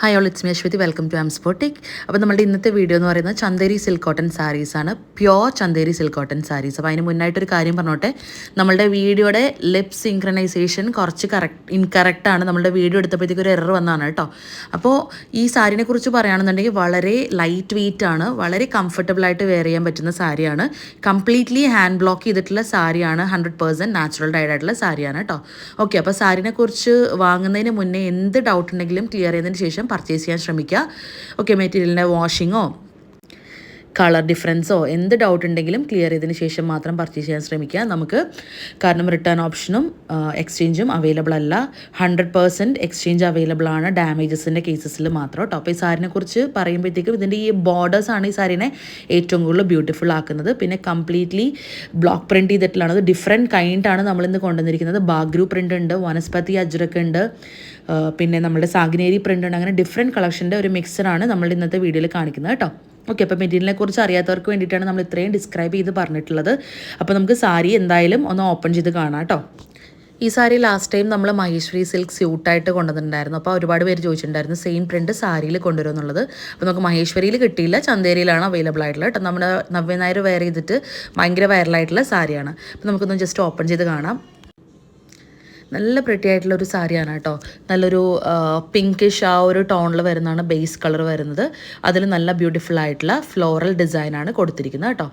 Hi all it's me Aswathy welcome to ആംസ്പോട്ടിക് അപ്പോൾ നമ്മുടെ ഇന്നത്തെ വീഡിയോ എന്ന് പറയുന്നത് ചന്തേരി സിൽക്ക് കോട്ടൺ സാരീസ് ആണ്. Pure Chanderi silk cotton sarees അപ്പോൾ അതിന് മുന്നായിട്ടൊരു കാര്യം പറഞ്ഞോട്ടെ. നമ്മളുടെ വീഡിയോയുടെ ലിപ് സിങ്ക്രണൈസേഷൻ കുറച്ച് കറക്റ്റ് ഇൻകറക്റ്റ് ആണ്. നമ്മുടെ വീഡിയോ എടുത്തപ്പോഴത്തേക്ക് ഒരു എറർ വന്നതാണ് കേട്ടോ. അപ്പോൾ ഈ സാരിനെ കുറിച്ച് പറയുകയാണെന്നുണ്ടെങ്കിൽ വളരെ ലൈറ്റ് വെയിറ്റ് ആണ്. വളരെ കംഫർട്ടബിളായിട്ട് വെയർ ചെയ്യാൻ പറ്റുന്ന സാരിയാണ്. കംപ്ലീറ്റ്ലി ഹാൻഡ് ബ്ലോക്ക് ചെയ്തിട്ടുള്ള സാരിയാണ്. ഹൺഡ്രഡ് പേഴ്സന്റ് നാച്ചുറൽ ഡൈഡ് ആയിട്ടുള്ള സാരിയാണ് കേട്ടോ. ഓക്കെ അപ്പോൾ സാരിനെ കുറിച്ച് വാങ്ങുന്നതിന് മുന്നേ എന്ത് ഡൗട്ട് ഉണ്ടെങ്കിലും ക്ലിയർ ചെയ്തതിന് ശേഷം പർച്ചേസ് ചെയ്യാൻ ശ്രമിക്കുക. ഓക്കെ മെറ്റീരിയലിന്റെ വാഷിങ്ങോ കളർ ഡിഫറൻസോ എന്ത് ഡൗട്ട് ഉണ്ടെങ്കിലും ക്ലിയർ ചെയ്തതിന് ശേഷം മാത്രം പർച്ചേസ് ചെയ്യാൻ ശ്രമിക്കുക. നമുക്ക് കാരണം റിട്ടേൺ ഓപ്ഷനും എക്സ്ചേഞ്ചും അവൈലബിൾ അല്ല. ഹൺഡ്രഡ് പേഴ്സന്റ് എക്സ്ചേഞ്ച് അവൈലബിൾ ആണ്. ഡാമേജസിന്റെ കേസസിൽ മാത്രം കേട്ടോ അപ്പോൾ ഈ സാരിനെ കുറിച്ച് പറയുമ്പോഴത്തേക്കും ഇതിന്റെ ഈ ബോർഡേഴ്സാണ് ഈ സാരിനെ ഏറ്റവും കൂടുതൽ ബ്യൂട്ടിഫുൾ ആക്കുന്നത്. പിന്നെ കംപ്ലീറ്റ്ലി ബ്ലോക്ക് പ്രിന്റ് ചെയ്തിട്ടുള്ളതാണ്. അത് ഡിഫറെന്റ് കൈൻഡ് ആണ് നമ്മളിന്ന് കൊണ്ടുവന്നിരിക്കുന്നത്. ബാഗ്രൂ പ്രിന്റ് ഉണ്ട് വനസ്പതി അജ്രക്ക് ഉണ്ട് പിന്നെ നമ്മുടെ സാഗ്നേരി പ്രിന്റ് ഉണ്ട്. അങ്ങനെ ഡിഫറെന്റ് കളക്ഷന്റെ ഒരു മിക്സറാണ് നമ്മൾ ഇന്നത്തെ വീഡിയോയിൽ കാണിക്കുന്നത് കേട്ടോ ഓക്കെ അപ്പോൾ മെറ്റീരിയലിനെ കുറിച്ച് അറിയാത്തവർക്ക് വേണ്ടിയിട്ടാണ് നമ്മൾ ഇത്രയും ഡിസ്ക്രൈബ് ചെയ്ത് പറഞ്ഞിട്ടുള്ളത്. അപ്പോൾ നമുക്ക് സാരി എന്തായാലും ഒന്ന് ഓപ്പൺ ചെയ്ത് കാണാം കേട്ടോ. ഈ സാരി ലാസ്റ്റ് ടൈം നമ്മൾ മഹേശ്വരി സിൽക്ക് സ്യൂട്ടായിട്ട് കൊണ്ടുവന്നിട്ടുണ്ടായിരുന്നു. അപ്പോൾ ഒരുപാട് പേര് ചോദിച്ചിട്ടുണ്ടായിരുന്നു സെയിം പ്രിന്റ് സാരിയിൽ കൊണ്ടുവരും എന്നുള്ളത്. അപ്പോൾ നമുക്ക് മഹേശ്വരിയിൽ കിട്ടിയില്ല ചന്തേരിയിലാണ് അവൈലബിൾ ആയിട്ടുള്ളത് കേട്ടോ. നമ്മുടെ നവ്യ നായർ വെയർ ചെയ്തിട്ട് ഭയങ്കര വൈറലായിട്ടുള്ള സാരിയാണ്. അപ്പോൾ നമുക്കൊന്ന് ജസ്റ്റ് ഓപ്പൺ ചെയ്ത് കാണാം. നല്ല പ്രിട്ടി ആയിട്ടുള്ള ഒരു സാരിയാണ് കേട്ടോ. നല്ലൊരു പിങ്കിഷ് ആ ഒരു ടോണിൽ വരുന്നതാണ് ബേസ് കളർ വരുന്നത്. അതിൽ നല്ല ബ്യൂട്ടിഫുൾ ആയിട്ടുള്ള ഫ്ലോറൽ ഡിസൈനാണ് കൊടുത്തിരിക്കുന്നത് കേട്ടോ.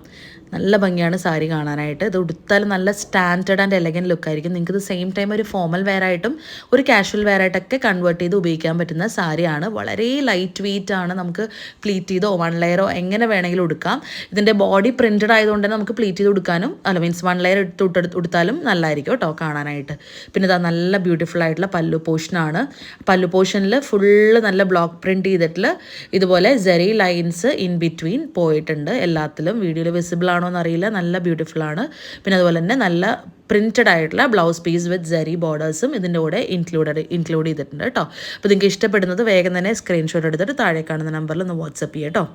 നല്ല ഭംഗിയാണ് സാരി കാണാനായിട്ട്. ഇത് ഉടുത്താൽ നല്ല സ്റ്റാൻഡേർഡ് ആൻഡ് എലഗൻ ലുക്കായിരിക്കും നിങ്ങൾക്ക് ഇത് സെയിം ടൈം ഒരു ഫോമൽ വെയർ ആയിട്ടും ഒരു കാഷ്വൽ വെയർ ആയിട്ടൊക്കെ കൺവേർട്ട് ചെയ്ത് ഉപയോഗിക്കാൻ പറ്റുന്ന സാരിയാണ്. വളരെ ലൈറ്റ് വെയിറ്റ് ആണ് നമുക്ക് പ്ലീറ്റ് ചെയ്തോ വൺ ലെയറോ എങ്ങനെ വേണമെങ്കിലും ഉടുക്കാം. ഇതിന്റെ ബോഡി പ്രിന്റഡ് ആയതുകൊണ്ട് തന്നെ നമുക്ക് പ്ലീറ്റ് ചെയ്ത് ഉടുക്കാനും അല്ല മീൻസ് വൺ ലെയർ എടുത്ത് ഉടുത്താലും നല്ലതായിരിക്കും കേട്ടോ കാണാനായിട്ട്. പിന്നെ ഇതാ നല്ല ബ്യൂട്ടിഫുൾ ആയിട്ടുള്ള പല്ലു പോർഷനാണ് പല്ലു പോർഷനിൽ ഫുള്ള് നല്ല ബ്ലോക്ക് പ്രിന്റ് ചെയ്തിട്ടുള്ള ഇതുപോലെ ജെറി ലൈൻസ് ഇൻ ബിറ്റ്വീൻ പോയിട്ടുണ്ട് എല്ലാത്തിലും. വീഡിയോയിൽ വിസിബിൾ ആണോ എന്നറിയില്ല. നല്ല ബ്യൂട്ടിഫുൾ ആണ്. പിന്നെ അതുപോലെ തന്നെ നല്ല പ്രിന്റഡ് ആയിട്ടുള്ള ബ്ലൗസ് പീസ് വിത്ത് ജെറി ബോർഡേഴ്സും ഇതിന്റെ കൂടെ ഇൻക്ലൂഡഡ് ഇൻക്ലൂഡ് ചെയ്തിട്ടുണ്ട് കേട്ടോ. അപ്പോൾ നിങ്ങൾക്ക് ഇഷ്ടപ്പെടുന്നത് വേഗം തന്നെ സ്ക്രീൻഷോട്ട് എടുത്തിട്ട് താഴെ കാണുന്ന നമ്പറിൽ ഒന്ന് വാട്സപ്പ് ചെയ്യാം കേട്ടോ.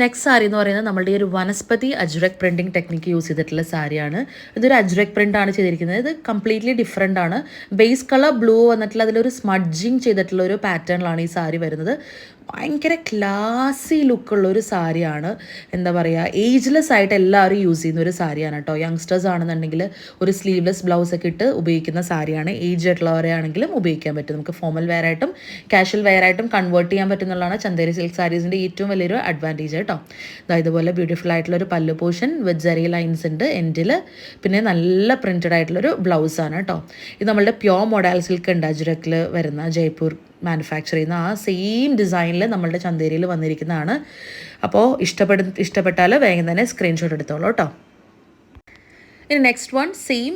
നെക്സ്റ്റ് സാരി എന്ന് പറയുന്നത് നമ്മളുടെ ഈ ഒരു വനസ്പതി അജ്രക് പ്രിന്റിംഗ് ടെക്നിക്ക് യൂസ് ചെയ്തിട്ടുള്ള സാരിയാണ് ഇതൊരു അജ്രക് പ്രിന്റ് ആണ് ചെയ്തിരിക്കുന്നത്. ഇത് കംപ്ലീറ്റ്ലി ഡിഫറെന്റ് ആണ്. ബേസ് കളർ ബ്ലൂ വന്നിട്ടുള്ള അതിലൊരു സ്മഡ്ജിങ് ചെയ്തിട്ടുള്ള ഒരു പാറ്റേണിലാണ് ഈ സാരി വരുന്നത്. ഭയങ്കര ക്ലാസി ലുക്കുള്ള ഒരു സാരിയാണ്. എന്താ പറയുക ഏജ്ലെസ് ആയിട്ട് എല്ലാവരും യൂസ് ചെയ്യുന്ന ഒരു സാരിയാണ് കേട്ടോ യങ്സ്റ്റേഴ്സ് ആണെന്നുണ്ടെങ്കിൽ ഒരു സ്ലീവ്ലെസ് ബ്ലൗസ് ഒക്കെ ഇട്ട് ഉപയോഗിക്കുന്ന സാരിയാണ്. ഏജ് ആയിട്ടുള്ളവരെ ആണെങ്കിലും ഉപയോഗിക്കാൻ പറ്റും. നമുക്ക് ഫോമൽ വെയർ ആയിട്ടും കാഷ്വൽ വെയർ ആയിട്ടും കൺവേർട്ട് ചെയ്യാൻ പറ്റുന്നുള്ളതാണ് ചന്തേരി സിൽക്ക് സാരീസിന്റെ ഏറ്റവും വലിയൊരു അഡ്വാന്റേജ് കേട്ടോ ഇതാ ഇതുപോലെ ബ്യൂട്ടിഫുൾ ആയിട്ടുള്ള ഒരു പല്ലു പോഷൻ വിത്ത് ജെറി ലൈൻസ് ഉണ്ട് എൻഡിൽ പിന്നെ നല്ല പ്രിന്റഡ് ആയിട്ടുള്ളൊരു ബ്ലൗസാണ് കേട്ടോ ഇത് നമ്മളുടെ പ്യോർ മൊഡാൽ സിൽക്ക് ഉണ്ട്. അജുരക്കിൽ വരുന്ന ജയ്പൂർ മാനുഫാക്ചർ ചെയ്യുന്ന ആ സെയിം ഡിസൈനിൽ നമ്മളുടെ ചന്തേരിയിൽ വന്നിരിക്കുന്നതാണ്. അപ്പോൾ ഇഷ്ടപ്പെടു ഇഷ്ടപ്പെട്ടാൽ വേഗം തന്നെ സ്ക്രീൻഷോട്ട് എടുത്തോളൂ കേട്ടോ. ഇനി next one same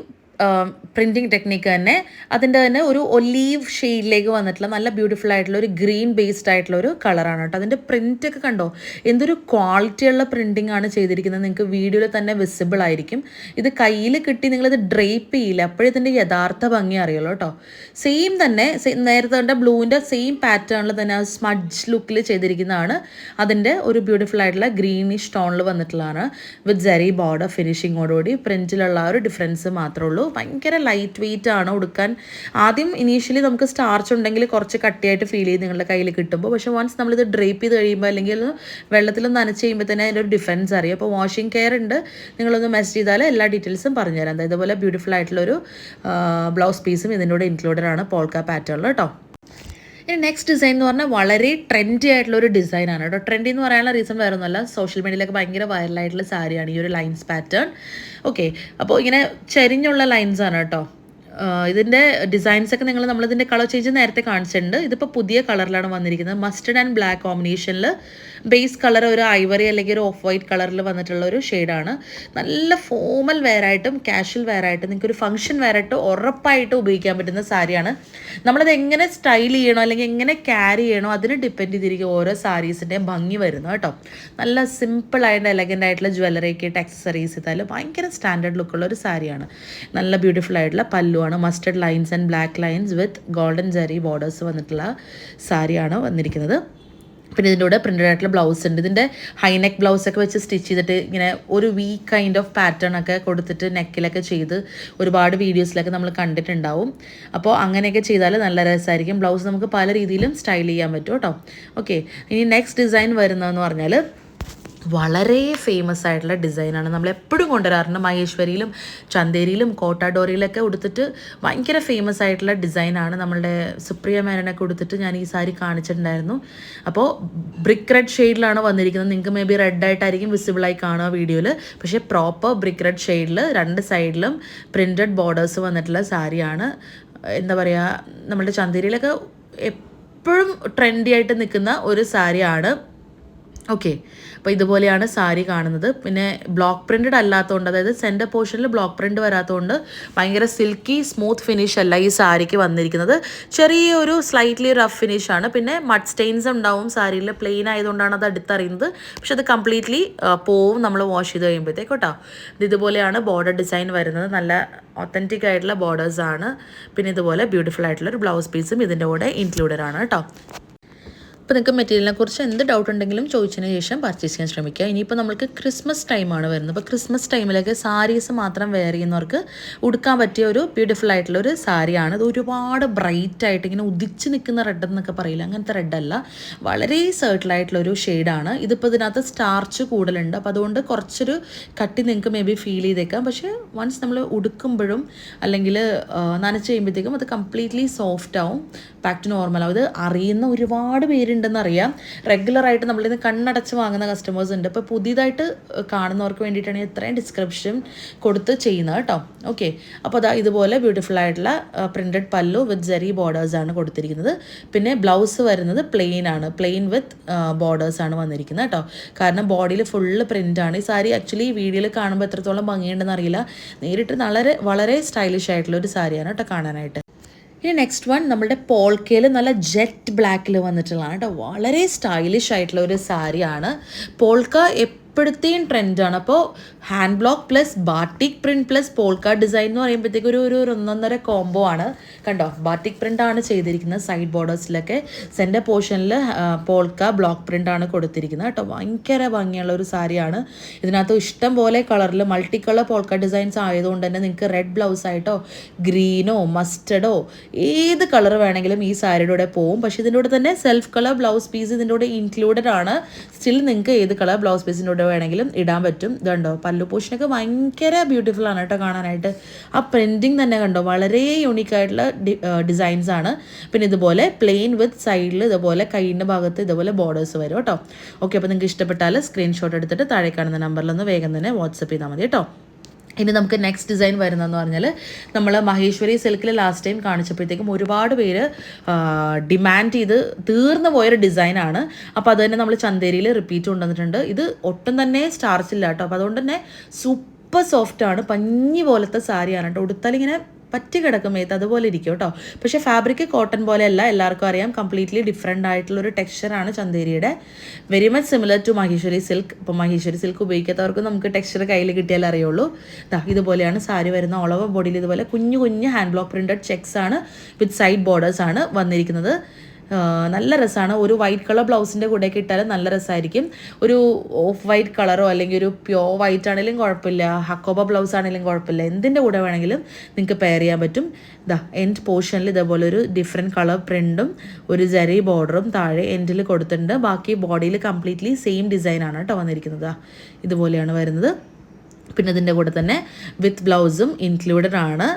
printing technique തന്നെ അതിന്റെ തന്നെ ഒരു ഒലീവ് ഷെയ്ഡിലേക്ക് വന്നിട്ടുള്ള നല്ല ബ്യൂട്ടിഫുൾ ആയിട്ടുള്ള ഒരു ഗ്രീൻ ബേസ്ഡ് ആയിട്ടുള്ള ഒരു കളറാണ് കേട്ടോ. അതിന്റെ പ്രിന്റ് ഒക്കെ കണ്ടോ? എന്തൊരു ക്വാളിറ്റിയുള്ള പ്രിന്റിംഗ് ആണ് ചെയ്തിരിക്കുന്നത്. നിങ്ങൾക്ക് വീഡിയോയിൽ തന്നെ വിസിബിൾ ആയിരിക്കും. ഇത് കയ്യിൽ കിട്ടി നിങ്ങളിത് ഡ്രേപ്പ് ചെയ്യില്ല. അപ്പോഴേ ഇതിന്റെ യഥാർത്ഥ ഭംഗി അറിയുള്ളൂ കേട്ടോ. സെയിം തന്നെ നേരത്തെ കണ്ട ബ്ലൂവിന്റെ സെയിം പാറ്റേണിൽ തന്നെ സ്മഡ്ജ് ലുക്കിൽ ചെയ്തിരിക്കുന്നതാണ് അതിന്റെ ഒരു ബ്യൂട്ടിഫുൾ ആയിട്ടുള്ള ഗ്രീനിഷ് ടോണിൽ വന്നിട്ടുള്ളതാണ്. വിത്ത് ജെറി ബോർഡർ ഫിനിഷിങ്ങോടുകൂടി പ്രിന്റിലുള്ള ആ ഒരു ഡിഫറൻസ് മാത്രമേ ഉള്ളൂ. ഭയങ്കര ലൈറ്റ് വെയിറ്റ് ആണ് ഉടുക്കാൻ. ആദ്യം ഇനീഷ്യലി നമുക്ക് സ്റ്റാർച്ച് ഉണ്ടെങ്കിൽ കുറച്ച് കട്ടിയായിട്ട് ഫീൽ ചെയ്ത് നിങ്ങളുടെ കയ്യിൽ കിട്ടുമ്പോൾ. പക്ഷേ വൺസ് നമ്മളിത് ഡ്രേപ്പ് ചെയ്ത് കഴിയുമ്പോൾ അല്ലെങ്കിൽ വെള്ളത്തിൽ നനച്ച് കഴിയുമ്പോൾ തന്നെ അതിന്റെ ഒരു ഡിഫറൻസ് അറിയാം. അപ്പോൾ വാഷിംഗ് കെയർ ഉണ്ട്. നിങ്ങളൊന്ന് മെസ്സേജ് ചെയ്താൽ എല്ലാ ഡീറ്റെയിൽസും പറഞ്ഞുതരാം അതായത് ഇതുപോലെ ബ്യൂട്ടിഫുൾ ആയിട്ടുള്ളൊരു ബ്ലൗസ് പീസും ഇതിന്റെ കൂടെ ഇൻക്ലൂഡഡ് ആണ്. പോൾക്ക പാറ്റേണിൽ കേട്ടോ ഇനി നെക്സ്റ്റ് ഡിസൈൻ എന്ന് പറഞ്ഞാൽ വളരെ ട്രെൻഡി ആയിട്ടുള്ള ഒരു ഡിസൈനാണ് കേട്ടോ. ട്രെൻഡി എന്ന് പറയാനുള്ള റീസൺ വേറെ ഒന്നുമല്ല. സോഷ്യൽ മീഡിയയിലൊക്കെ ഭയങ്കര വൈറലായിട്ടുള്ള സാരിയാണ് ഈ ഒരു ലൈൻസ് പാറ്റേൺ ഓക്കെ അപ്പോൾ ഇങ്ങനെ ചെരിഞ്ഞുള്ള ലൈൻസ് ആണ് കേട്ടോ. ഇതിന്റെ ഡിസൈൻസ് ഒക്കെ നിങ്ങൾ നമ്മളിതിന്റെ കളർ ചേഞ്ച് നേരത്തെ കാണിച്ചിട്ടുണ്ട്. ഇതിപ്പോൾ പുതിയ കളറിലാണ് വന്നിരിക്കുന്നത്. മസ്റ്റർഡ് ആൻഡ് ബ്ലാക്ക് കോമ്പിനേഷനിൽ ബേസ് കളർ ഒരു ഐവറി അല്ലെങ്കിൽ ഒരു ഓഫ് വൈറ്റ് കളറിൽ വന്നിട്ടുള്ള ഒരു ഷെയ്ഡാണ് നല്ല ഫോമൽ വെയറായിട്ടും കാഷ്വൽ വെയറായിട്ടും നിങ്ങൾക്ക് ഒരു ഫംഗ്ഷൻ വെയറായിട്ട് ഉറപ്പായിട്ട് ഉപയോഗിക്കാൻ പറ്റുന്ന സാരിയാണ് നമ്മളത് എങ്ങനെ സ്റ്റൈൽ ചെയ്യണോ അല്ലെങ്കിൽ എങ്ങനെ ക്യാരി ചെയ്യണോ അതിന് ഡിപ്പെൻഡ് ചെയ്തിരിക്കും ഓരോ സാരീസിന്റെയും ഭംഗി വരുന്നു കേട്ടോ. നല്ല സിമ്പിൾ ആയിട്ട് എലഗന്റ് ആയിട്ടുള്ള ജ്വല്ലറി ഒക്കെ ആക്സസറീസ് അക്സസറീസ് ചെയ്താൽ ഭയങ്കര സ്റ്റാൻഡേർഡ് ലുക്കുള്ള ഒരു സാരിയാണ് നല്ല ബ്യൂട്ടിഫുൾ ആയിട്ടുള്ള പല്ലുവാണ് mustard lines and black lines with golden zari borders വന്നിട്ടുള്ള സാരിയാണ് വന്നിരിക്കുന്നത്. പിന്നെ ഇതിന്റെ കൂടെ പ്രിന്റഡ് ആയിട്ടുള്ള ബ്ലൗസ് ഉണ്ട്. ഇതിന്റെ ഹൈനെക്ക് ബ്ലൗസ് ഒക്കെ വെച്ച് സ്റ്റിച്ച് ചെയ്തിട്ട് ഇങ്ങനെ ഒരു വീ കൈൻഡ് ഓഫ് പാറ്റേൺ ഒക്കെ കൊടുത്തിട്ട് നെക്കിലൊക്കെ ചെയ്ത് ഒരുപാട് വീഡിയോസിലൊക്കെ നമ്മൾ കണ്ടിട്ടുണ്ടാവും. അപ്പോൾ അങ്ങനെയൊക്കെ ചെയ്താൽ നല്ല രസമായിരിക്കും. ബ്ലൗസ് നമുക്ക് പല രീതിയിലും സ്റ്റൈൽ ചെയ്യാൻ പറ്റും കേട്ടോ. ഓക്കെ ഇനി നെക്സ്റ്റ് ഡിസൈൻ വരുന്നതെന്ന് പറഞ്ഞാൽ വളരെ ഫേമസ് ആയിട്ടുള്ള ഡിസൈനാണ് നമ്മൾ എപ്പോഴും കൊണ്ടുവരാറുണ്ട്. മഹേശ്വരിയിലും ചന്തേരിയിലും കോട്ടാഡോറിയിലൊക്കെ ഉടുത്തിട്ട് ഭയങ്കര ഫേമസ് ആയിട്ടുള്ള ഡിസൈനാണ് നമ്മളുടെ സുപ്രിയ മേനനൊക്കെ ഉടുത്തിട്ട് ഞാൻ ഈ സാരി കാണിച്ചിട്ടുണ്ടായിരുന്നു. അപ്പോൾ ബ്രിക്ക് റെഡ് ഷെയ്ഡിലാണ് വന്നിരിക്കുന്നത്. നിങ്ങൾക്ക് മേ ബി റെഡായിട്ടായിരിക്കും വിസിബിളായി കാണുക വീഡിയോയിൽ പക്ഷേ പ്രോപ്പർ ബ്രിക്ക് റെഡ് ഷെയ്ഡിൽ രണ്ട് സൈഡിലും പ്രിന്റഡ് ബോർഡേഴ്സ് വന്നിട്ടുള്ള സാരിയാണ്. എന്താ പറയുക നമ്മുടെ ചന്തേരിയിലൊക്കെ എപ്പോഴും ട്രെൻഡി ആയിട്ട് നിൽക്കുന്ന ഒരു സാരിയാണ്. ഓക്കെ അപ്പോൾ ഇതുപോലെയാണ് സാരി കാണുന്നത്. പിന്നെ ബ്ലോക്ക് പ്രിന്റഡ് അല്ലാത്തതുകൊണ്ട് അതായത് സെന്റർ പോർഷനിൽ ബ്ലോക്ക് പ്രിന്റ് വരാത്തതുകൊണ്ട് ഭയങ്കര സിൽക്കി സ്മൂത്ത് ഫിനിഷ് അല്ല ഈ സാരിക്ക് വന്നിരിക്കുന്നത്. ചെറിയൊരു സ്ലൈറ്റ്ലി റഫ് ഫിനിഷ് ആണ്. പിന്നെ മഡ് സ്റ്റെയിൻസ് ഉണ്ടാവും സാരിയിൽ പ്ലെയിൻ ആയതുകൊണ്ടാണ് അത് അടുത്തറിയുന്നത്. പക്ഷെ അത് കംപ്ലീറ്റ്ലി പോവും. നമ്മൾ വാഷ് ചെയ്ത് കഴിയുമ്പോഴത്തേക്ക് കേട്ടോ. ഇത് ഇതുപോലെയാണ് ബോർഡർ ഡിസൈൻ വരുന്നത്. നല്ല ഒത്തന്റിക് ആയിട്ടുള്ള ബോർഡേഴ്സാണ് പിന്നെ ഇതുപോലെ ബ്യൂട്ടിഫുൾ ആയിട്ടുള്ള ഒരു ബ്ലൗസ് പീസും ഇതിന്റെ കൂടെ ഇൻക്ലൂഡഡ് ആണ് കേട്ടോ. അപ്പോൾ നിങ്ങൾക്ക് മെറ്റീരിയലിനെ കുറിച്ച് എന്ത് ഡൗട്ട് ഉണ്ടെങ്കിലും ചോദിച്ചതിന് ശേഷം പർച്ചേസ് ചെയ്യാൻ ശ്രമിക്കുക. ഇനിയിപ്പോൾ നമ്മൾക്ക് ക്രിസ്മസ് ടൈമാണ് വരുന്നത്. അപ്പോൾ ക്രിസ്മസ് ടൈമിലൊക്കെ സാരീസ് മാത്രം വെയർ ചെയ്യുന്നവർക്ക് ഉടുക്കാൻ പറ്റിയ ഒരു ബ്യൂട്ടിഫുൾ ആയിട്ടുള്ള ഒരു സാരിയാണ് ഇത് ഒരുപാട് ബ്രൈറ്റ് ആയിട്ട് ഇങ്ങനെ ഉദിച്ച് നിൽക്കുന്ന റെഡ് എന്നൊക്കെ പറയില്ല. അങ്ങനത്തെ റെഡ് അല്ല. വളരെ സർട്ടിൽ ആയിട്ടുള്ള ഒരു ഷെയ്ഡാണ് ഇതിപ്പോൾ ഇതിനകത്ത് സ്റ്റാർച്ച് കൂടുതലുണ്ട്. അപ്പോൾ അതുകൊണ്ട് കുറച്ചൊരു കട്ടി നിങ്ങൾക്ക് മേ ബി ഫീൽ ചെയ്തേക്കാം. പക്ഷേ വൺസ് നമ്മൾ ഉടുക്കുമ്പോഴും അല്ലെങ്കിൽ നനച്ച് കഴിയുമ്പോഴത്തേക്കും അത് കംപ്ലീറ്റ്ലി സോഫ്റ്റ് ആവും. ബാക്ക് ടു നോർമൽ ആവും. ഇത് അറിയുന്ന ഒരുപാട് പേരുണ്ടെന്ന് അറിയാം റെഗുലറായിട്ട് നമ്മളിത് കണ്ണടച്ച് വാങ്ങുന്ന കസ്റ്റമേഴ്സ് ഉണ്ട്. അപ്പോൾ പുതിയതായിട്ട് കാണുന്നവർക്ക് വേണ്ടിയിട്ടാണ് ഇത്രയും ഡിസ്ക്രിപ്ഷൻ കൊടുത്ത് ചെയ്യുന്നത് കേട്ടോ. ഓക്കെ അപ്പോൾ അതാ ഇതുപോലെ ബ്യൂട്ടിഫുൾ ആയിട്ടുള്ള പ്രിന്റഡ് പല്ലു വിത്ത് ജെറി ബോർഡേഴ്സ് ആണ് കൊടുത്തിരിക്കുന്നത്. പിന്നെ ബ്ലൗസ് വരുന്നത് പ്ലെയിൻ ആണ്. പ്ലെയിൻ വിത്ത് ബോർഡേഴ്സ് ആണ് വന്നിരിക്കുന്നത് കേട്ടോ. കാരണം ബോഡിയിൽ ഫുള്ള് ആണ്. ഈ സാരി ആക്ച്വലി വീഡിയോയിൽ കാണുമ്പോൾ എത്രത്തോളം ഭംഗിയുണ്ടെന്ന് അറിയില്ല. നേരിട്ട് വളരെ വളരെ സ്റ്റൈലിഷ് ആയിട്ടുള്ള ഒരു സാരിയാണ് കേട്ടോ കാണാനായിട്ട്. ഇനി നെക്സ്റ്റ് വൺ നമ്മുടെ പോൾക്കയിൽ നല്ല ജെറ്റ് ബ്ലാക്കിൽ വന്നിട്ടുള്ളതാണ് കേട്ടോ വളരെ സ്റ്റൈലിഷ് ആയിട്ടുള്ള ഒരു സാരിയാണ് പോൾക്ക എപ്പോഴത്തെയും ട്രെൻഡാണ് അപ്പോൾ hand block plus batik print plus polka design എന്ന് പറയുമ്പോഴത്തേക്ക് ഒരു ഒരു ഒന്നൊന്നര കോംബോ ആണ്. കണ്ടോ? ബാട്ടിക് ആണ് ചെയ്തിരിക്കുന്നത് സൈഡ് ബോർഡേഴ്സിലൊക്കെ സെന്റർ പോർഷനിൽ പോൾക്ക ബ്ലോക്ക് പ്രിന്റ് ആണ് കൊടുത്തിരിക്കുന്നത്. കേട്ടോ ഭയങ്കര ഭംഗിയുള്ള ഒരു സാരിയാണ്. ഇതിനകത്ത് ഇഷ്ടം പോലെ കളറിൽ മൾട്ടി കളർ പോൾക്ക ഡിസൈൻസ് ആയതുകൊണ്ട് തന്നെ നിങ്ങൾക്ക് റെഡ് ബ്ലൗസ് ആയിട്ടോ ഗ്രീനോ മസ്റ്റഡോ ഏത് കളർ വേണമെങ്കിലും ഈ സാരിയുടെ കൂടെ പോവും. പക്ഷേ ഇതിന്റെ കൂടെ തന്നെ സെൽഫ് കളർ ബ്ലൗസ് പീസ് ഇതിന്റെ കൂടെ ഇൻക്ലൂഡഡ് ആണ്. സ്റ്റിൽ നിങ്ങൾക്ക് ഏത് കളർ ബ്ലൗസ് പീസിന്റെ കൂടെ വേണമെങ്കിലും ഇടാൻ പറ്റും. ഇതുണ്ടോ പല്ലു പോഷനൊക്കെ ഭയങ്കര ബ്യൂട്ടിഫുൾ ആണ് കേട്ടോ കാണാനായിട്ട്. ആ പ്രിന്റിങ് തന്നെ കണ്ടോ? വളരെ യുണീക്ക് ആയിട്ടുള്ള ഡിസൈൻസ് ആണ്. പിന്നെ ഇതുപോലെ പ്ലെയിൻ വിത്ത് സൈഡിൽ ഇതുപോലെ കൈയിന്റെ ഭാഗത്ത് ഇതുപോലെ ബോർഡേഴ്സ് വരും കേട്ടോ. ഓക്കെ അപ്പോൾ നിങ്ങൾക്ക് ഇഷ്ടപ്പെട്ടാൽ സ്ക്രീൻഷോട്ട് എടുത്തിട്ട് താഴെ കാണുന്ന നമ്പറിലൊന്ന് വേഗം തന്നെ വാട്സപ്പ് ചെയ്താൽ മതി കേട്ടോ. ഇനി നമുക്ക് നെക്സ്റ്റ് ഡിസൈൻ വരുന്നതെന്ന് പറഞ്ഞാൽ നമ്മൾ മഹേശ്വരി സിൽക്കിൽ ലാസ്റ്റ് ടൈം കാണിച്ചപ്പോഴത്തേക്കും ഒരുപാട് പേര് ഡിമാൻഡ് ചെയ്ത് തീർന്നു പോയൊരു ഡിസൈനാണ് അപ്പോൾ അത് തന്നെ നമ്മൾ ചന്തേരിയിൽ റിപ്പീറ്റ് കൊണ്ടുവന്നിട്ടുണ്ട്. ഇത് ഒട്ടും തന്നെ സ്റ്റാർസ് ഇല്ല കേട്ടോ അപ്പോൾ അതുകൊണ്ട് തന്നെ സൂപ്പർ സോഫ്റ്റ് ആണ്. പഞ്ഞി പോലത്തെ സാരിയാണ് കേട്ടോ. ഉടുത്താൽ ഇങ്ങനെ പറ്റി കിടക്കും ഏത് അതുപോലെ ഇരിക്കും കേട്ടോ. പക്ഷേ ഫാബ്രിക് കോട്ടൺ പോലെയല്ല എല്ലാവർക്കും അറിയാം. കംപ്ലീറ്റ്ലി ഡിഫറെന്റ് ആയിട്ടുള്ളൊരു ടെക്സ്ചറാണ് ചന്തേരിയുടെ very much similar to Maheshwari silk ഇപ്പോൾ മഹേശ്വരി സിൽക്ക് ഉപയോഗിക്കാത്തവർക്ക് നമുക്ക് ടെക്സ്ചർ കയ്യിൽ കിട്ടിയാൽ അറിയുള്ളൂ. ദാ ഇതുപോലെയാണ് സാരി വരുന്ന ഓൾ ബോഡിയിൽ ഇതുപോലെ കുഞ്ഞു കുഞ്ഞു ഹാൻഡ് ബ്ലോക്ക് പ്രിന്റഡ് ചെക്സ് ആണ് വിത്ത് സൈഡ് ബോർഡേഴ്സ് ആണ് വന്നിരിക്കുന്നത്. നല്ല രസമാണ് ഒരു വൈറ്റ് കളർ ബ്ലൗസിന്റെ കൂടെയൊക്കെ ഇട്ടാൽ നല്ല രസമായിരിക്കും ഒരു ഓഫ് വൈറ്റ് കളറോ അല്ലെങ്കിൽ ഒരു പ്യോർ വൈറ്റ് ആണെങ്കിലും കുഴപ്പമില്ല. ഹക്കോബ ബ്ലൗസ് ആണെങ്കിലും കുഴപ്പമില്ല. എന്തിന്റെ കൂടെ വേണമെങ്കിലും നിങ്ങൾക്ക് പെയർ ചെയ്യാൻ പറ്റും. ഇതാ എൻഡ് പോർഷനിൽ ഇതേപോലെ ഒരു ഡിഫറെന്റ് കളർ പ്രിന്റും ഒരു ജരി ബോർഡറും താഴെ എൻഡിൽ കൊടുത്തിട്ടുണ്ട്. ബാക്കി ബോഡിയിൽ കംപ്ലീറ്റ്ലി സെയിം ഡിസൈനാണ് കേട്ടോ വന്നിരിക്കുന്നത്. ഇതുപോലെയാണ് വരുന്നത്. പിന്നെ ഇതിന്റെ കൂടെ തന്നെ വിത്ത് ബ്ലൗസും ഇൻക്ലൂഡഡ് ആണ്.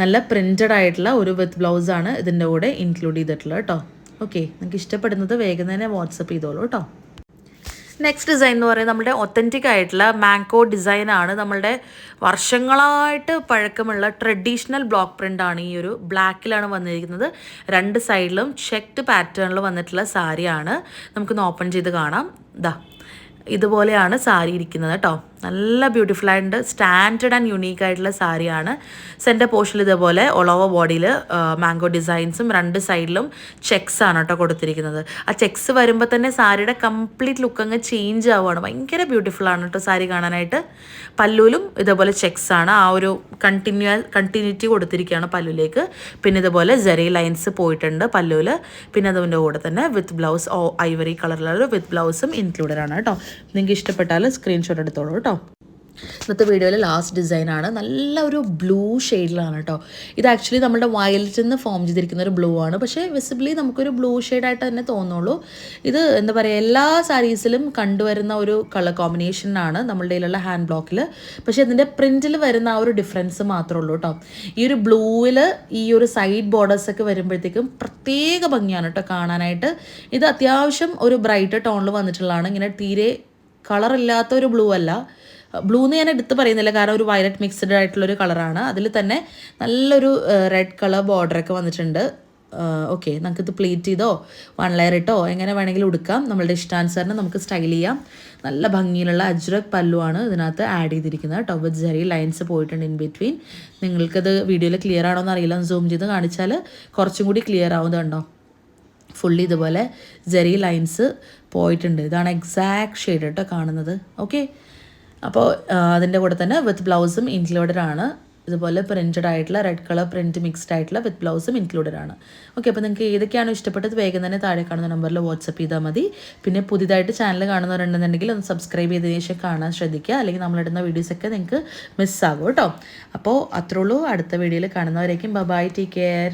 നല്ല പ്രിന്റഡ് ആയിട്ടുള്ള ഒരു വിത്ത് ബ്ലൗസാണ് ഇതിന്റെ കൂടെ ഇൻക്ലൂഡ് ചെയ്തിട്ടുള്ളത് കേട്ടോ. ഓക്കെ നിങ്ങൾക്ക് ഇഷ്ടപ്പെടുന്നത് വേഗം തന്നെ വാട്സപ്പ് ചെയ്തോളൂ കേട്ടോ. നെക്സ്റ്റ് ഡിസൈൻ എന്ന് പറയുന്നത് നമ്മുടെ ഒത്തന്റിക് ആയിട്ടുള്ള മാങ്കോ ഡിസൈനാണ് നമ്മളുടെ വർഷങ്ങളായിട്ട് പഴക്കമുള്ള ട്രഡീഷണൽ ബ്ലോക്ക് പ്രിന്റ് ആണ് ഈ ഒരു ബ്ലാക്കിലാണ് വന്നിരിക്കുന്നത്. രണ്ട് സൈഡിലും ചെക്ഡ് പാറ്റേണിൽ വന്നിട്ടുള്ള സാരിയാണ്. നമുക്കൊന്ന് ഓപ്പൺ ചെയ്ത് കാണാം. ദാ ഇതുപോലെയാണ് സാരി ഇരിക്കുന്നത് കേട്ടോ. നല്ല ബ്യൂട്ടിഫുൾ ആയിട്ടുണ്ട്. സ്റ്റാൻഡേർഡ് ആൻഡ് യുണീക്ക് ആയിട്ടുള്ള സാരിയാണ്. സെന്റെ പോർഷനിൽ ഇതേപോലെ ഓൾ ഓവർ ബോഡിയിൽ മാംഗോ ഡിസൈൻസും രണ്ട് സൈഡിലും ചെക്സ് ആണ് കേട്ടോ കൊടുത്തിരിക്കുന്നത്. ആ ചെക്സ് വരുമ്പോൾ തന്നെ സാരിയുടെ കംപ്ലീറ്റ് ലുക്ക് അങ്ങ് ചേഞ്ച് ആവുകയാണ് ഭയങ്കര ബ്യൂട്ടിഫുൾ ആണ് കേട്ടോ സാരി കാണാനായിട്ട്. പല്ലൂലും ഇതേപോലെ ചെക്സ് ആണ്. ആ ഒരു കണ്ടിന്യൂ കണ്ടിന്യൂറ്റി കൊടുത്തിരിക്കുകയാണ് പല്ലുവിലേക്ക് പിന്നെ ഇതുപോലെ ജെറി ലൈൻസ് പോയിട്ടുണ്ട് പല്ലുവിൽ പിന്നെ അതിന്റെ കൂടെ തന്നെ വിത്ത് ബ്ലൗസ് ഐവറി കളറിലുള്ള വിത്ത് ബ്ലൗസും ഇൻക്ലൂഡഡ് ആണ് കേട്ടോ. നിങ്ങൾക്ക് ഇഷ്ടപ്പെട്ടാൽ സ്ക്രീൻഷോട്ട് എടുത്തോളൂ കേട്ടോ. ഇന്നത്തെ വീഡിയോയിലെ ലാസ്റ്റ് ഡിസൈനാണ് നല്ല ഒരു ബ്ലൂ ഷെയ്ഡിലാണ് കേട്ടോ. ഇത് ആക്ച്വലി നമ്മുടെ വയലറ്റിൽ നിന്ന് ഫോം ചെയ്തിരിക്കുന്ന ഒരു ബ്ലൂ ആണ്. പക്ഷേ വിസിബിളി നമുക്കൊരു ബ്ലൂ ഷെയ്ഡായിട്ട് തന്നെ തോന്നുള്ളൂ ഇത് എന്താ പറയുക എല്ലാ സാരീസിലും കണ്ടുവരുന്ന ഒരു കളർ കോമ്പിനേഷനാണ് നമ്മളുടെ കയ്യിലുള്ള ഹാൻഡ് ബ്ലോക്കിൽ പക്ഷേ ഇതിന്റെ പ്രിന്റിൽ വരുന്ന ആ ഒരു ഡിഫറൻസ് മാത്രമേ ഉള്ളൂ കേട്ടോ. ഈ ഒരു ബ്ലൂവിൽ ഈ ഒരു സൈഡ് ബോർഡേഴ്സ് ഒക്കെ വരുമ്പോഴത്തേക്കും പ്രത്യേക ഭംഗിയാണ് കേട്ടോ കാണാനായിട്ട്. ഇത് അത്യാവശ്യം ഒരു ബ്രൈറ്റ് ടോണിൽ വന്നിട്ടുള്ളതാണ്. ഇങ്ങനെ തീരെ കളറില്ലാത്ത ഒരു ബ്ലൂ അല്ല. ബ്ലൂ എന്ന് ഞാൻ എടുത്ത് പറയുന്നില്ല കാരണം ഒരു വയലറ്റ് മിക്സ്ഡ് ആയിട്ടുള്ളൊരു കളറാണ് അതിൽ തന്നെ നല്ലൊരു റെഡ് കളർ ബോർഡറൊക്കെ വന്നിട്ടുണ്ട്. ഓക്കെ നമുക്കിത് പ്ലേറ്റ് ചെയ്തോ വൺ ലെയർ ഇട്ടോ എങ്ങനെ വേണമെങ്കിലും ഉടുക്കാം. നമ്മളുടെ ഇഷ്ടാനുസരണം നമുക്ക് സ്റ്റൈൽ ചെയ്യാം. നല്ല ഭംഗിയിലുള്ള അജ്രക് പല്ലുവാണ് ഇതിനകത്ത് ആഡ് ചെയ്തിരിക്കുന്നത് കേട്ടോ. വിത്ത് ചെറിയ ലൈൻസ് പോയിട്ടുണ്ട് ഇൻ ബിറ്റ്വീൻ നിങ്ങൾക്കത് വീഡിയോയിൽ ക്ലിയർ ആണോ എന്ന് അറിയില്ല സൂം ചെയ്ത് കാണിച്ചാൽ കുറച്ചും കൂടി ക്ലിയർ ആവുന്നുണ്ടോ ഫുള്ളി ഇതുപോലെ ജെറി ലൈൻസ് പോയിട്ടുണ്ട്. ഇതാണ് എക്സാക്ട് ഷെയ്ഡ് കേട്ടോ കാണുന്നത്. ഓക്കെ അപ്പോൾ അതിന്റെ കൂടെ തന്നെ വിത്ത് ബ്ലൗസും ഇൻക്ലൂഡഡ് ആണ്. ഇതുപോലെ പ്രിന്റഡ് ആയിട്ടുള്ള റെഡ് കളർ പ്രിന്റ് മിക്സ്ഡ് ആയിട്ടുള്ള വിത്ത് ബ്ലൗസും ഇൻക്ലൂഡഡ് ആണ്. ഓക്കെ അപ്പോൾ നിങ്ങൾക്ക് ഏതൊക്കെയാണോ ഇഷ്ടപ്പെട്ടത്? വേഗം തന്നെ താഴെ കാണുന്ന നമ്പറിൽ വാട്സപ്പ് ചെയ്താൽ മതി. പിന്നെ പുതിയതായിട്ട് ചാനൽ കാണുന്നവരുണ്ടെന്നുണ്ടെങ്കിൽ ഒന്ന് സബ്സ്ക്രൈബ് ചെയ്തതിനു ശേഷം കാണാൻ ശ്രദ്ധിക്കുക. അല്ലെങ്കിൽ നമ്മളിടുന്ന വീഡിയോസൊക്കെ നിങ്ങൾക്ക് മിസ്സാകും കേട്ടോ. അപ്പോൾ അത്രേ ഉള്ളൂ. അടുത്ത വീഡിയോയിൽ കാണുന്നവരേക്കും ബൈ ടേക്ക് കെയർ